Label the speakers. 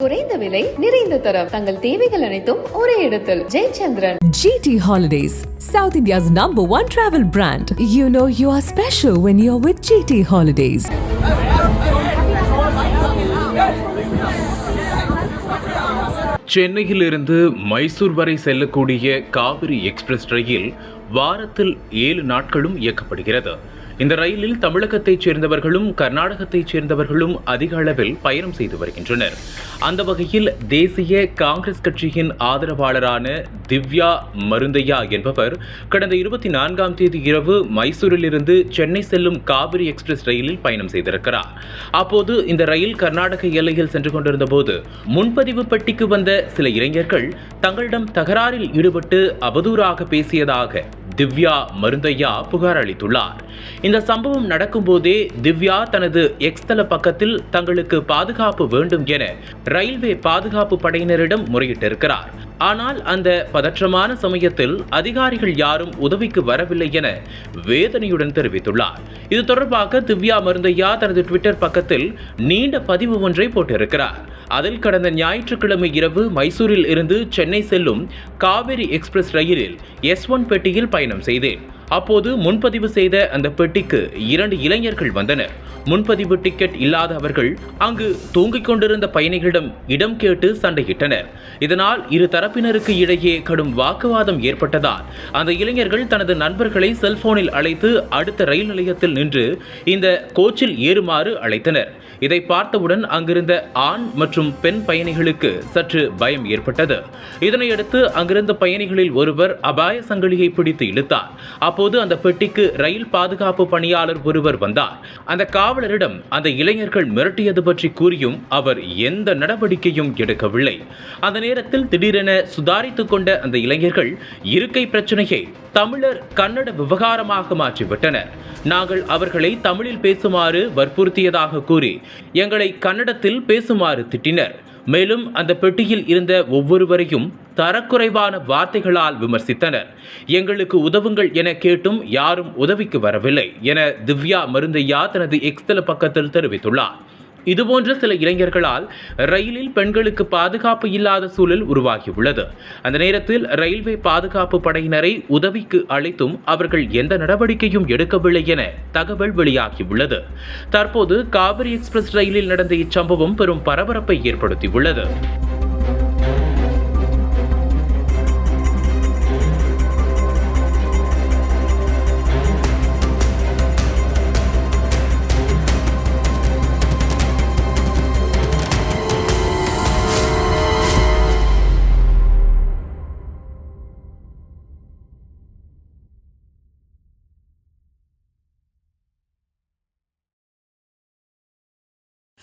Speaker 1: குறைந்த விலை நிறைந்த தரம் தங்கள் தேவைகள் அனைத்தும் ஒரே இடத்தில் Jayachandran
Speaker 2: GT Holidays, South India's number one travel brand. You know you are special when you're with GT Holidays.
Speaker 3: சென்னையிலிருந்து மைசூர் வரை செல்லக்கூடிய காவிரி எக்ஸ்பிரஸ் ரயில் வாரத்தில் ஏழு நாட்களும் இயக்கப்படுகிறது இந்த ரயிலில் தமிழகத்தைச் சேர்ந்தவர்களும் கர்நாடகத்தைச் சேர்ந்தவர்களும் அதிக அளவில் பயணம் செய்து வருகின்றனர். அந்த வகையில் தேசிய காங்கிரஸ் கட்சியின் ஆதரவாளரான திவ்யா மருந்தையா என்பவர் கடந்த இருபத்தி நான்காம் தேதி இரவு மைசூரிலிருந்து சென்னை செல்லும் காவிரி எக்ஸ்பிரஸ் ரயிலில் பயணம் செய்திருக்கிறார். அப்போது இந்த ரயில் கர்நாடக எல்லையில் சென்று கொண்டிருந்த போது முன்பதிவு பெட்டிக்கு வந்த சில இளைஞர்கள் தங்களிடம் தகராறில் ஈடுபட்டு அவதூறாக பேசியதாக திவ்யா மருந்தையா புகார் அளித்துள்ளார். இந்த சம்பவம் நடக்கும்போதே திவ்யா தனது எக்ஸ்தல பக்கத்தில் தங்களுக்கு பாதுகாப்பு வேண்டும் என ரயில்வே பாதுகாப்பு படையினரிடம் முறையிட்டிருக்கிறார். ஆனால் அந்த பதற்றமான சமயத்தில் அதிகாரிகள் யாரும் உதவிக்கு வரவில்லை என வேதனையுடன் தெரிவித்துள்ளார். இது தொடர்பாக திவ்யா மருந்தையா தனது ட்விட்டர் பக்கத்தில் நீண்ட பதிவு ஒன்றை போட்டிருக்கிறார். அதில் கடந்த ஞாயிற்றுக்கிழமை இரவு மைசூரில் இருந்து சென்னை செல்லும் காவேரி எக்ஸ்பிரஸ் ரயிலில் எஸ் ஒன் பெட்டியில் பயணம் பயணம் செய்தேன் அப்போது முன்பதிவு செய்த அந்த பெட்டிக்கு இரண்டு இளைஞர்கள் வந்தனர். முன்பதிவு டிக்கெட் இல்லாத அவர்கள் அங்கு தூங்கிக் கொண்டிருந்த பயணிகளிடம் இடம் கேட்டு சண்டையிட்டனர். இதனால் இரு தரப்பினருக்கு இடையே கடும் வாக்குவாதம் ஏற்பட்டதால் அந்த இளைஞர்கள் தனது நண்பர்களை செல்போனில் அழைத்து அடுத்த ரயில் நிலையத்தில் நின்று இந்த கோச்சில் ஏறுமாறு அழைத்தனர். இதை பார்த்தவுடன் அங்கிருந்த ஆண் மற்றும் பெண் பயணிகளுக்கு சற்று பயம் ஏற்பட்டது. இதனையடுத்து அங்கிருந்த பயணிகளில் ஒருவர் அபாய சங்கிலியை பிடித்து எடுத்தார். அப்போது அந்த பெட்டிக்கு ரயில் பாதுகாப்பு பணியாளர் ஒருவர் வந்தார். அந்த காவலரிடம் அந்த இளைஞர்கள் மிரட்டியது பற்றி கூறியும் அவர் எந்த நடவடிக்கையும் எடுக்கவில்லை. அந்த நேரத்தில் திடீரென சுதாரித்துக் கொண்ட அந்த இளைஞர்கள் இருக்கை பிரச்சனையை தமிழர் கன்னட விவகாரமாக மாற்றிவிட்டனர். நாங்கள் அவர்களை தமிழில் பேசுமாறு வற்புறுத்தியதாக கூறி எங்களை கன்னடத்தில் பேசுமாறு திட்டினர். மேலும் அந்த பெட்டியில் இருந்த ஒவ்வொருவரையும் தரக்குறைவான வார்த்தைகளால் விமர்சித்தனர். எங்களுக்கு உதவுங்கள் என கேட்டும் யாரும் உதவிக்கு வரவில்லை என திவ்யா மருந்தையா தனது எக்ஸ்தல பக்கத்தில் தெரிவித்துள்ளார். இதுபோன்ற சில இளைஞர்களால் ரயிலில் பெண்களுக்கு பாதுகாப்பு இல்லாத சூழல் உருவாகியுள்ளது. அந்த நேரத்தில் ரயில்வே பாதுகாப்பு படையினரை உதவிக்கு அழைத்தும் அவர்கள் எந்த நடவடிக்கையும் எடுக்கவில்லை என தகவல் வெளியாகியுள்ளது. தற்போது காவிரி எக்ஸ்பிரஸ் ரயிலில் நடந்த இச்சம்பவம் பெரும் பரபரப்பை ஏற்படுத்தியுள்ளது.